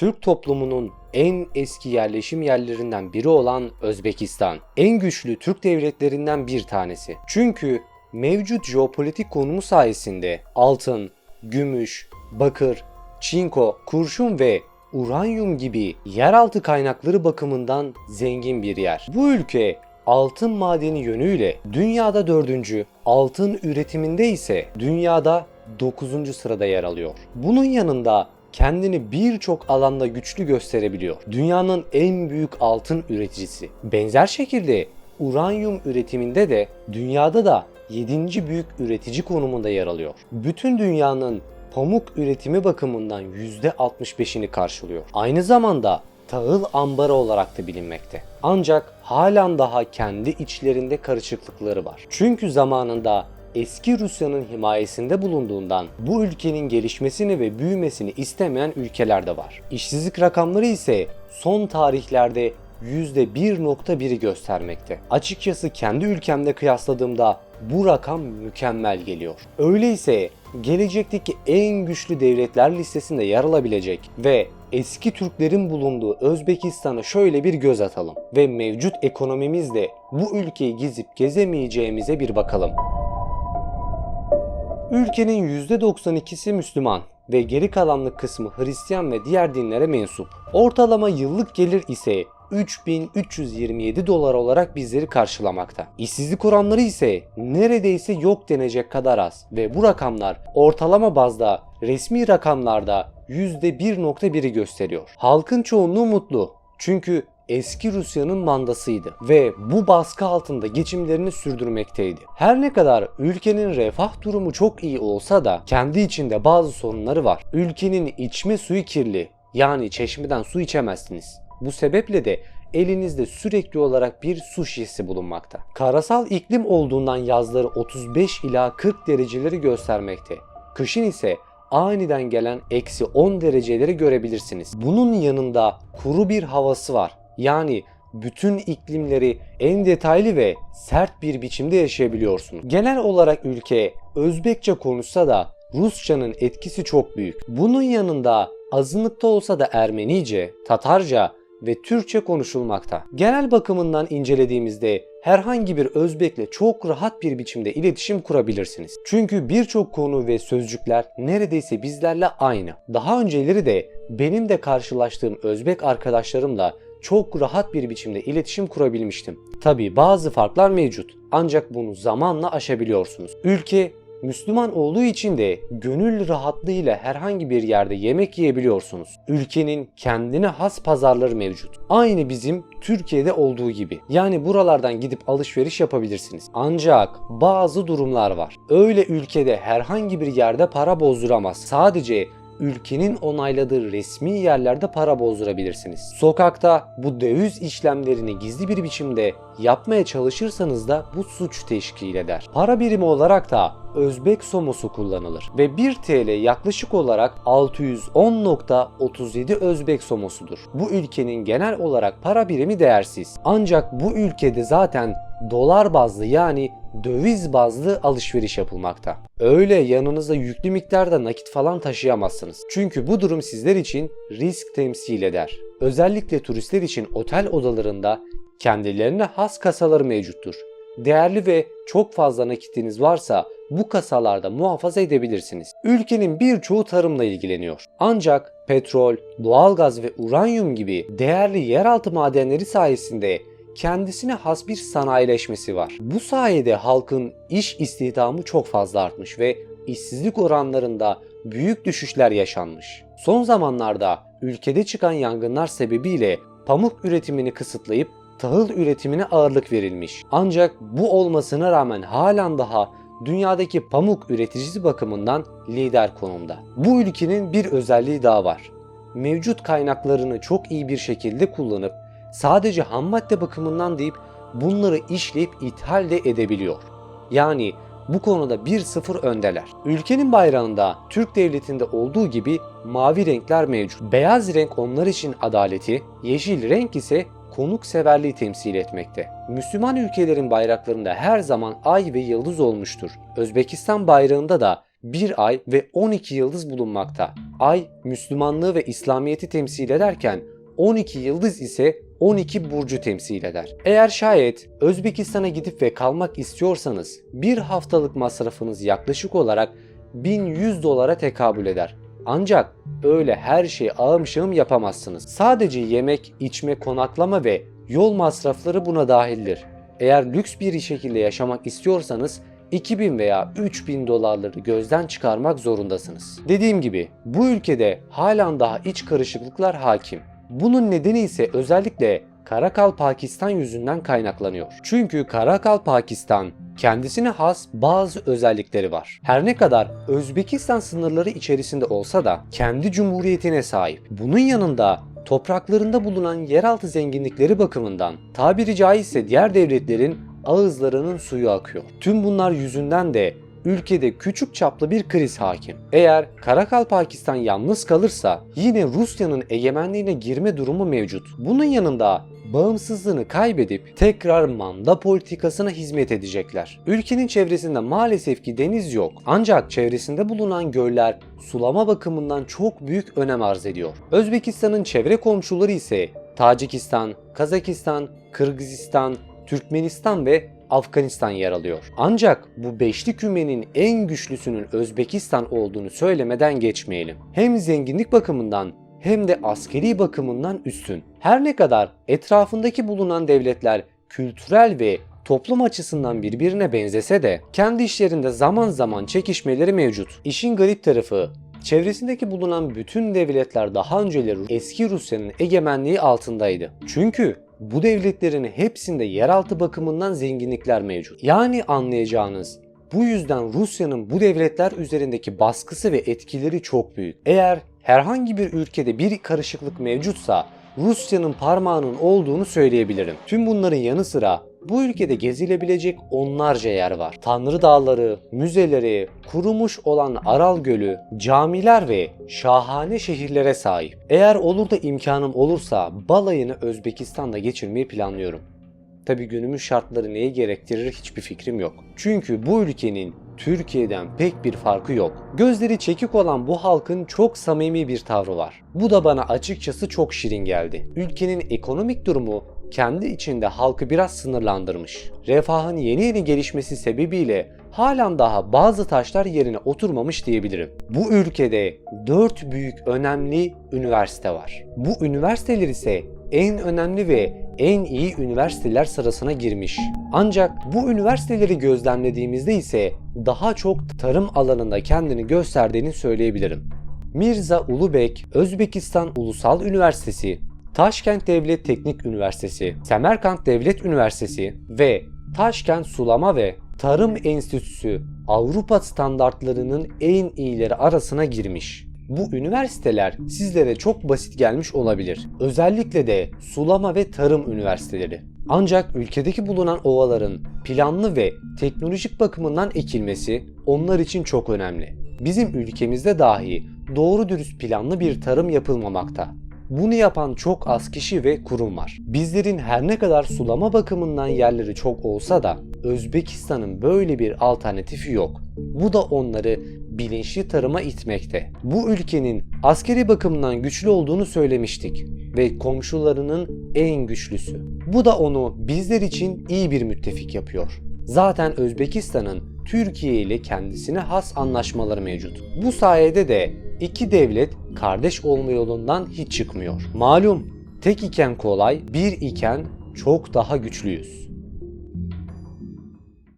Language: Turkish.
Türk toplumunun en eski yerleşim yerlerinden biri olan Özbekistan. En güçlü Türk devletlerinden bir tanesi. Çünkü mevcut jeopolitik konumu sayesinde altın, gümüş, bakır, çinko, kurşun ve uranyum gibi yeraltı kaynakları bakımından zengin bir yer. Bu ülke altın madeni yönüyle dünyada dördüncü, altın üretiminde ise dünyada 9. sırada yer alıyor. Bunun yanında kendini birçok alanda güçlü gösterebiliyor. Dünyanın en büyük altın üreticisi. Benzer şekilde uranyum üretiminde de dünyada da 7. büyük üretici konumunda yer alıyor. Bütün dünyanın pamuk üretimi bakımından %65'ini karşılıyor. Aynı zamanda tahıl ambarı olarak da bilinmekte. Ancak halen daha kendi içlerinde karışıklıkları var. Çünkü zamanında eski Rusya'nın himayesinde bulunduğundan bu ülkenin gelişmesini ve büyümesini istemeyen ülkeler de var. İşsizlik rakamları ise son tarihlerde %1.1'i göstermekte. Açıkçası kendi ülkemde kıyasladığımda bu rakam mükemmel geliyor. Öyleyse gelecekteki en güçlü devletler listesinde yer alabilecek ve eski Türklerin bulunduğu Özbekistan'a şöyle bir göz atalım ve mevcut ekonomimizle bu ülkeyi gezip gezemeyeceğimize bir bakalım. Ülkenin %92'si Müslüman ve geri kalanlık kısmı Hristiyan ve diğer dinlere mensup. Ortalama yıllık gelir ise 3327 dolar olarak bizleri karşılamakta. İşsizlik oranları ise neredeyse yok denecek kadar az ve bu rakamlar ortalama bazda resmi rakamlarda %1.1'i gösteriyor. Halkın çoğunluğu mutlu. Çünkü eski Rusya'nın mandasıydı ve bu baskı altında geçimlerini sürdürmekteydi. Her ne kadar ülkenin refah durumu çok iyi olsa da kendi içinde bazı sorunları var. Ülkenin içme suyu kirli. Yani çeşmeden su içemezsiniz. Bu sebeple de elinizde sürekli olarak bir su şişesi bulunmakta. Karasal iklim olduğundan yazları 35 ila 40 dereceleri göstermekte. Kışın ise aniden gelen eksi 10 dereceleri görebilirsiniz. Bunun yanında kuru bir havası var. Yani bütün iklimleri en detaylı ve sert bir biçimde yaşayabiliyorsunuz. Genel olarak ülke Özbekçe konuşsa da Rusçanın etkisi çok büyük. Bunun yanında azınlıkta olsa da Ermenice, Tatarca ve Türkçe konuşulmakta. Genel bakımından incelediğimizde herhangi bir Özbekle çok rahat bir biçimde iletişim kurabilirsiniz. Çünkü birçok konu ve sözcükler neredeyse bizlerle aynı. Daha önceleri de benim de karşılaştığım Özbek arkadaşlarımla çok rahat bir biçimde iletişim kurabilmiştim. Tabi bazı farklar mevcut ancak bunu zamanla aşabiliyorsunuz. Ülke Müslüman olduğu için de gönül rahatlığıyla herhangi bir yerde yemek yiyebiliyorsunuz. Ülkenin kendine has pazarları mevcut. Aynı bizim Türkiye'de olduğu gibi. Yani buralardan gidip alışveriş yapabilirsiniz. Ancak bazı durumlar var. Öyle ülkede herhangi bir yerde para bozduramaz. Sadece ülkenin onayladığı resmi yerlerde para bozdurabilirsiniz. Sokakta bu döviz işlemlerini gizli bir biçimde yapmaya çalışırsanız da bu suç teşkil eder. Para birimi olarak da Özbek somosu kullanılır ve 1 TL yaklaşık olarak 610.37 Özbek somosudur. Bu ülkenin genel olarak para birimi değersiz. Ancak bu ülkede zaten dolar bazlı yani döviz bazlı alışveriş yapılmakta. Öyle yanınızda yüklü miktarda nakit falan taşıyamazsınız. Çünkü bu durum sizler için risk temsil eder. Özellikle turistler için otel odalarında kendilerine has kasaları mevcuttur. Değerli ve çok fazla nakitiniz varsa bu kasalarda muhafaza edebilirsiniz. Ülkenin birçoğu tarımla ilgileniyor. Ancak petrol, doğalgaz ve uranyum gibi değerli yeraltı madenleri sayesinde kendisine has bir sanayileşmesi var. Bu sayede halkın iş istihdamı çok fazla artmış ve işsizlik oranlarında büyük düşüşler yaşanmış. Son zamanlarda ülkede çıkan yangınlar sebebiyle pamuk üretimini kısıtlayıp tahıl üretimine ağırlık verilmiş. Ancak bu olmasına rağmen halen daha dünyadaki pamuk üreticisi bakımından lider konumda. Bu ülkenin bir özelliği daha var. Mevcut kaynaklarını çok iyi bir şekilde kullanıp sadece ham madde bakımından deyip bunları işleyip ithal de edebiliyor. Yani bu konuda 1-0 öndeler. Ülkenin bayrağında Türk devletinde olduğu gibi mavi renkler mevcut. Beyaz renk onlar için adaleti, yeşil renk ise konukseverliği temsil etmekte. Müslüman ülkelerin bayraklarında her zaman ay ve yıldız olmuştur. Özbekistan bayrağında da bir ay ve 12 yıldız bulunmakta. Ay Müslümanlığı ve İslamiyet'i temsil ederken 12 yıldız ise 12 burcu temsil eder. Eğer şayet Özbekistan'a gidip ve kalmak istiyorsanız bir haftalık masrafınız yaklaşık olarak 1100 dolara tekabül eder. Ancak öyle her şeyi ağım şağım yapamazsınız. Sadece yemek, içme, konaklama ve yol masrafları buna dahildir. Eğer lüks bir şekilde yaşamak istiyorsanız 2000 veya 3000 dolarları gözden çıkarmak zorundasınız. Dediğim gibi bu ülkede halen daha iç karışıklıklar hakim. Bunun nedeni ise özellikle Karakal Pakistan yüzünden kaynaklanıyor. Çünkü Karakal Pakistan kendisine has bazı özellikleri var. Her ne kadar Özbekistan sınırları içerisinde olsa da kendi cumhuriyetine sahip. Bunun yanında topraklarında bulunan yeraltı zenginlikleri bakımından tabiri caizse diğer devletlerin ağızlarının suyu akıyor. Tüm bunlar yüzünden de ülkede küçük çaplı bir kriz hakim. Eğer Karakal Pakistan yalnız kalırsa yine Rusya'nın egemenliğine girme durumu mevcut. Bunun yanında bağımsızlığını kaybedip tekrar manda politikasına hizmet edecekler. Ülkenin çevresinde maalesef ki deniz yok. Ancak çevresinde bulunan göller sulama bakımından çok büyük önem arz ediyor. Özbekistan'ın çevre komşuları ise Tacikistan, Kazakistan, Kırgızistan, Türkmenistan ve Afganistan yer alıyor. Ancak bu beşli kümenin en güçlüsünün Özbekistan olduğunu söylemeden geçmeyelim. Hem zenginlik bakımından hem de askeri bakımından üstün. Her ne kadar etrafındaki bulunan devletler kültürel ve toplum açısından birbirine benzese de kendi işlerinde zaman zaman çekişmeleri mevcut. İşin garip tarafı çevresindeki bulunan bütün devletler daha önceleri eski Rusya'nın egemenliği altındaydı. Çünkü bu devletlerin hepsinde yeraltı bakımından zenginlikler mevcut. Yani anlayacağınız bu yüzden Rusya'nın bu devletler üzerindeki baskısı ve etkileri çok büyük. Eğer herhangi bir ülkede bir karışıklık mevcutsa Rusya'nın parmağının olduğunu söyleyebilirim. Tüm bunların yanı sıra bu ülkede gezilebilecek onlarca yer var. Tanrı dağları, müzeleri, kurumuş olan Aral Gölü, camiler ve şahane şehirlere sahip. Eğer olur da imkanım olursa balayını Özbekistan'da geçirmeyi planlıyorum. Tabi günümüz şartları neyi gerektirir hiçbir fikrim yok. Çünkü bu ülkenin Türkiye'den pek bir farkı yok. Gözleri çekik olan bu halkın çok samimi bir tavrı var. Bu da bana açıkçası çok şirin geldi. Ülkenin ekonomik durumu kendi içinde halkı biraz sınırlandırmış. Refahın yeni yeni gelişmesi sebebiyle halen daha bazı taşlar yerine oturmamış diyebilirim. Bu ülkede 4 büyük önemli üniversite var. Bu üniversiteler ise en önemli ve en iyi üniversiteler sırasına girmiş. Ancak bu üniversiteleri gözlemlediğimizde ise daha çok tarım alanında kendini gösterdiğini söyleyebilirim. Mirza Ulubek Özbekistan Ulusal Üniversitesi, Taşkent Devlet Teknik Üniversitesi, Semerkant Devlet Üniversitesi ve Taşkent Sulama ve Tarım Enstitüsü Avrupa standartlarının en iyileri arasına girmiş. Bu üniversiteler sizlere çok basit gelmiş olabilir. Özellikle de sulama ve tarım üniversiteleri. Ancak ülkedeki bulunan ovaların planlı ve teknolojik bakımından ekilmesi onlar için çok önemli. Bizim ülkemizde dahi doğru dürüst planlı bir tarım yapılmamakta. Bunu yapan çok az kişi ve kurum var. Bizlerin her ne kadar sulama bakımından yerleri çok olsa da Özbekistan'ın böyle bir alternatifi yok. Bu da onları bilinçli tarıma itmekte. Bu ülkenin askeri bakımından güçlü olduğunu söylemiştik ve komşularının en güçlüsü. Bu da onu bizler için iyi bir müttefik yapıyor. Zaten Özbekistan'ın Türkiye ile kendisine has anlaşmaları mevcut. Bu sayede de iki devlet kardeş olma yolundan hiç çıkmıyor. Malum tek iken kolay, bir iken çok daha güçlüyüz.